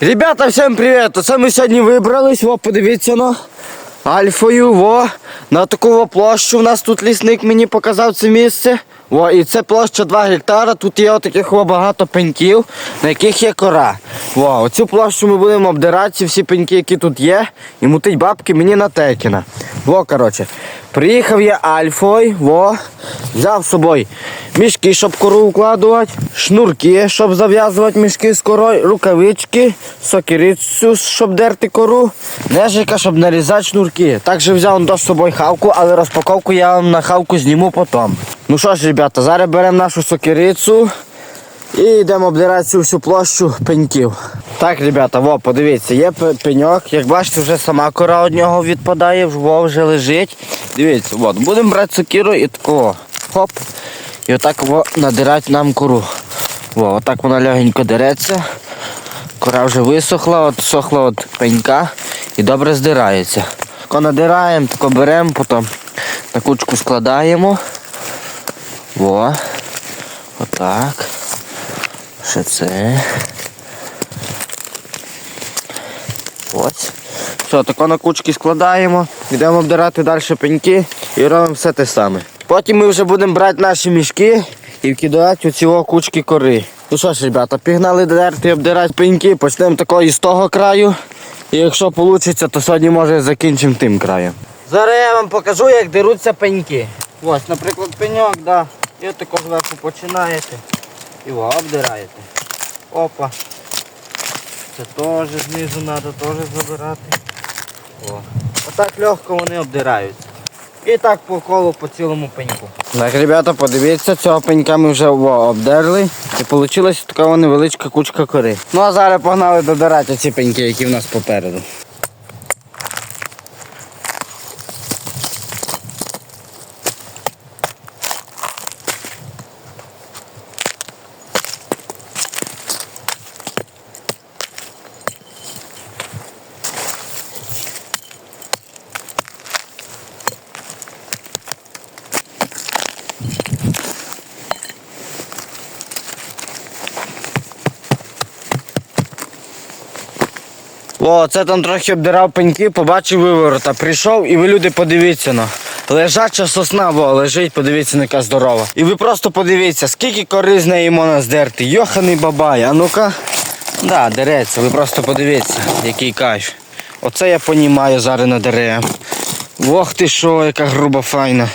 Ребята, всім привіт! Оце ми сьогодні вибрались, во, подивіться на Альфою, во, на таку площу. У нас тут лісник мені показав це місце. Во, і це площа 2 гектара. Тут є отаких во, багато пеньків, на яких є кора. Во, оцю площу ми будемо обдирати, всі пеньки, які тут є, і мутить бабки мені на текіна. Во, коротше. Приїхав я Альфою, во, взяв з собою мішки, щоб кору укладувати, шнурки, щоб зав'язувати мішки з корою, рукавички, сокирицю, щоб дерти кору, нежика, щоб нарізати шнурки. Також взяв до з собою хавку, але розпаковку я вам на хавку зніму потім. Ну що ж, ребята, зараз беремо нашу сокирицю і йдемо обдирати цю всю площу пеньків. Так, ребята, во, подивіться, є пеньок. Як бачите, вже сама кора від нього відпадає, во, вже лежить. Дивіться, от, будемо брати сокиру і такого. Хоп. І отак во, надирати нам кору. Во, отак вона легенько дереться. Кора вже висохла, от сохла від пенька і добре здирається. Тако надираємо, тако беремо, потім на кучку складаємо. Во. Отак. Ще це. Ось. Все, тако на кучки складаємо, йдемо обдирати далі пеньки і робимо все те саме. Потім ми вже будемо брати наші мішки і вкидати оці о кучки кори. Ну що ж, ребята, пігнали дерти, обдирати пеньки, почнемо такої з того краю. І якщо вийде, то сьогодні може закінчимо тим краєм. Зараз я вам покажу, як деруться пеньки. Ось, наприклад, пеньок, да. І от такого зверху починаєте. І о, обдираєте. Опа. Це теж знизу треба теж забирати. О. Отак легко вони обдираються. І так по колу по цілому пеньку. Так, ребята, подивіться, цього пенька ми вже во, обдерли. І вийшла така невеличка кучка кори. Ну а зараз погнали додирати ці пеньки, які в нас попереду. О, це там трохи обдирав пеньки, побачив виворота. Прийшов і ви люди подивіться на. Лежача сосна, во, лежить, подивіться, яка здорова. І ви просто подивіться, скільки кори з неї можна здерти. Йоханий бабай, а ну-ка. Да, дереться, ви просто подивіться, який кайф. Оце я понімаю зараз на дерев. Ох ти що, яка груба файна.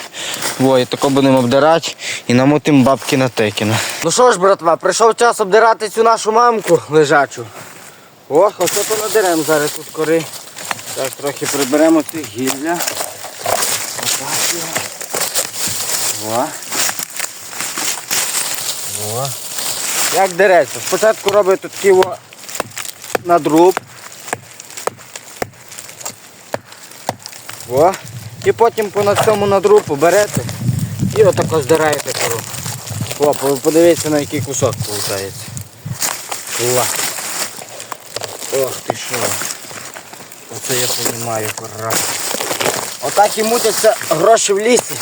Во, і тако будемо обдирати і намотимо бабки на текіна. Ну що ж, братва, прийшов час обдирати цю нашу мамку лежачу. Ох, оце то надеремо зараз тут кори. Так, трохи приберемо цих гілля. Во. Во. Як дереться? Спочатку робите такий во надруб. Во. І потім по на цьому надрубу берете і отако здираєте кору. О, подивіться на який кусок виходить. Ла. Ох ти що. Оце я понімаю кора. Отак і мутяться гроші в лісі.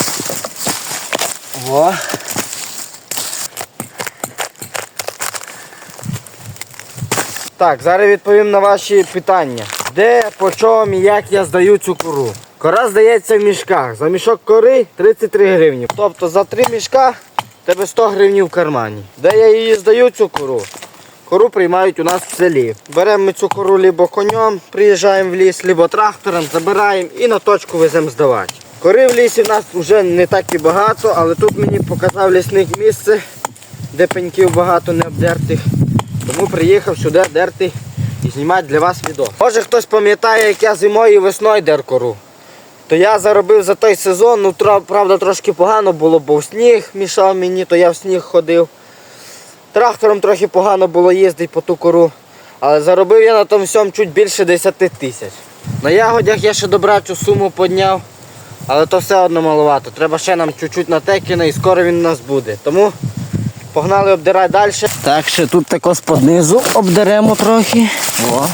Во. Так, зараз відповім на ваші питання. Де, по чому і як я здаю цю кору? Кора здається в мішках. За мішок кори 33 гривні. Тобто за 3 мішка тебе 100 гривень в кармані. Де я її здаю цю кору? Кору приймають у нас в селі. Беремо ми цю кору либо конем, приїжджаємо в ліс, либо трактором, забираємо і на точку веземо здавати. Кори в лісі в нас вже не так і багато, але тут мені показав лісник місце, де пеньків багато не обдертих. Тому приїхав сюди дерти і знімати для вас відео. Може хтось пам'ятає, як я зимою і весною дер кору. То я заробив за той сезон, ну правда трошки погано було, бо сніг мішав мені, то я в сніг ходив. Трактором трохи погано було їздити по ту кору. Але заробив я на тому всьому чуть більше 10 тисяч. На ягодях я ще добрачу суму підняв, але то все одно маловато. Треба ще нам чуть-чуть на і скоро він у нас буде. Тому погнали обдирати далі. Так, ще тут також понизу обдеремо трохи. О.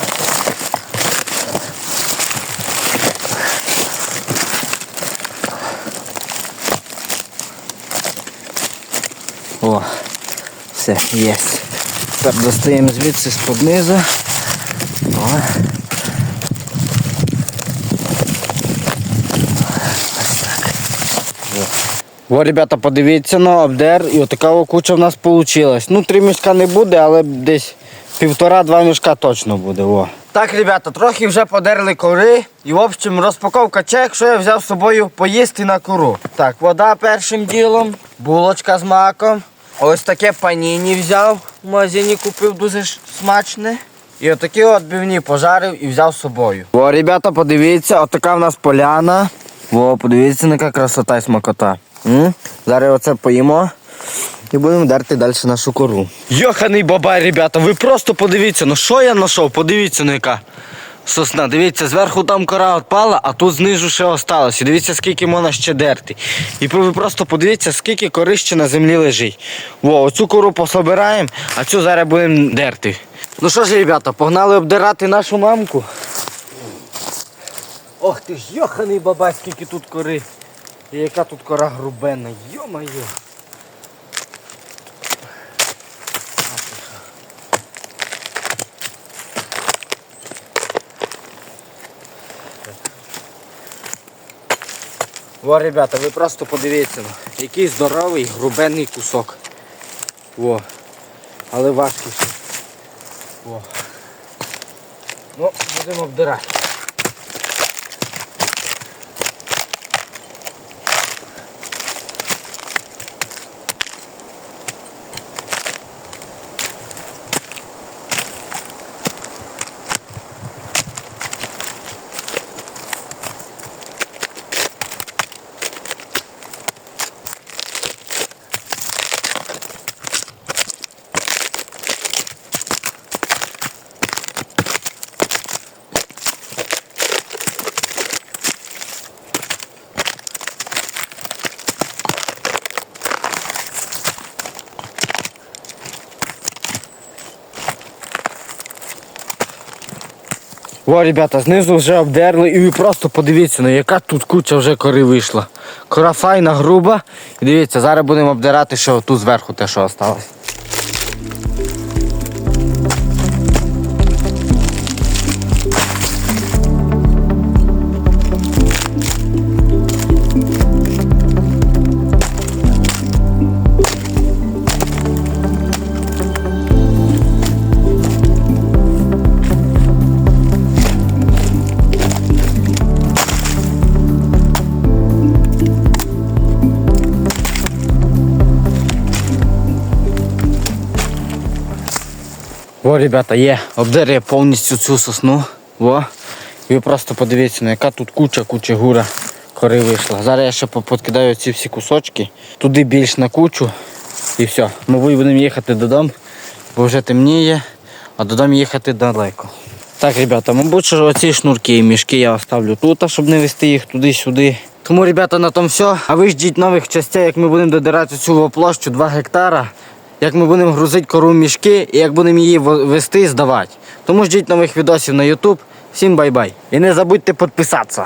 все, є. Тепер достаємо звідси з-под низу. О. Ось так. О. О, ребята, подивіться на обдер, і отака куча в нас вийшла. Ну, три мішка не буде, але десь півтора-два мішка точно буде. О. Так, ребята, трохи вже подерли кори. І, в общем, розпаковка чек, що я взяв з собою поїсти на кору. Так, вода першим ділом, булочка з маком. Ось таке паніні взяв. В магазині купив дуже смачне. І отакі от бівні пожарив і взяв з собою. О, ребята, подивіться, отака в нас поляна. О, подивіться, яка красота і смакота. М? Зараз оце поїмо і будемо дерти далі нашу кору. Йоханий бабай, ребята, ви просто подивіться, ну що я знайшов, подивіться, ну яка сосна. Дивіться, зверху там кора відпала, а тут знизу ще осталось. І дивіться, скільки можна ще дерти. І ви просто подивіться, скільки кори ще на землі лежить. Во, оцю кору пособираємо, а цю зараз будемо дерти. Ну що ж, ребята, погнали обдирати нашу мамку. Ох ти ж йоханий бабай, скільки тут кори. І яка тут кора грубенна, йо-моє. Во, ребята, ви просто подивіться, який здоровий грубенний кусок. Во. Але важкий. Во. Ну, будемо обдирати. О, ребята, знизу вже обдерли і ви просто подивіться, ну яка тут куча вже кори вийшла. Кора файна, груба. І дивіться, зараз будемо обдирати ще тут зверху те, що осталось. О, ребята, є. Обдер повністю цю сосну. О. І ви просто подивіться, ну яка тут куча, куча гура кори вийшла. Зараз я ще подкидаю ці всі кусочки, туди більш на кучу. І все. Ми будемо їхати додому, бо вже темніє, а додому їхати далеко. Так, ребята, мабуть, що оці шнурки і мішки я оставлю тут, щоб не вести їх туди-сюди. Тому, ребята, на тому все. А ви ждіть нових частей, як ми будемо додирати цю площу 2 гектара як ми будемо грузити кору в мішки і як будемо її вести і здавати. Тому ждіть нових відосів на YouTube. Всім бай-бай. І не забудьте підписатися.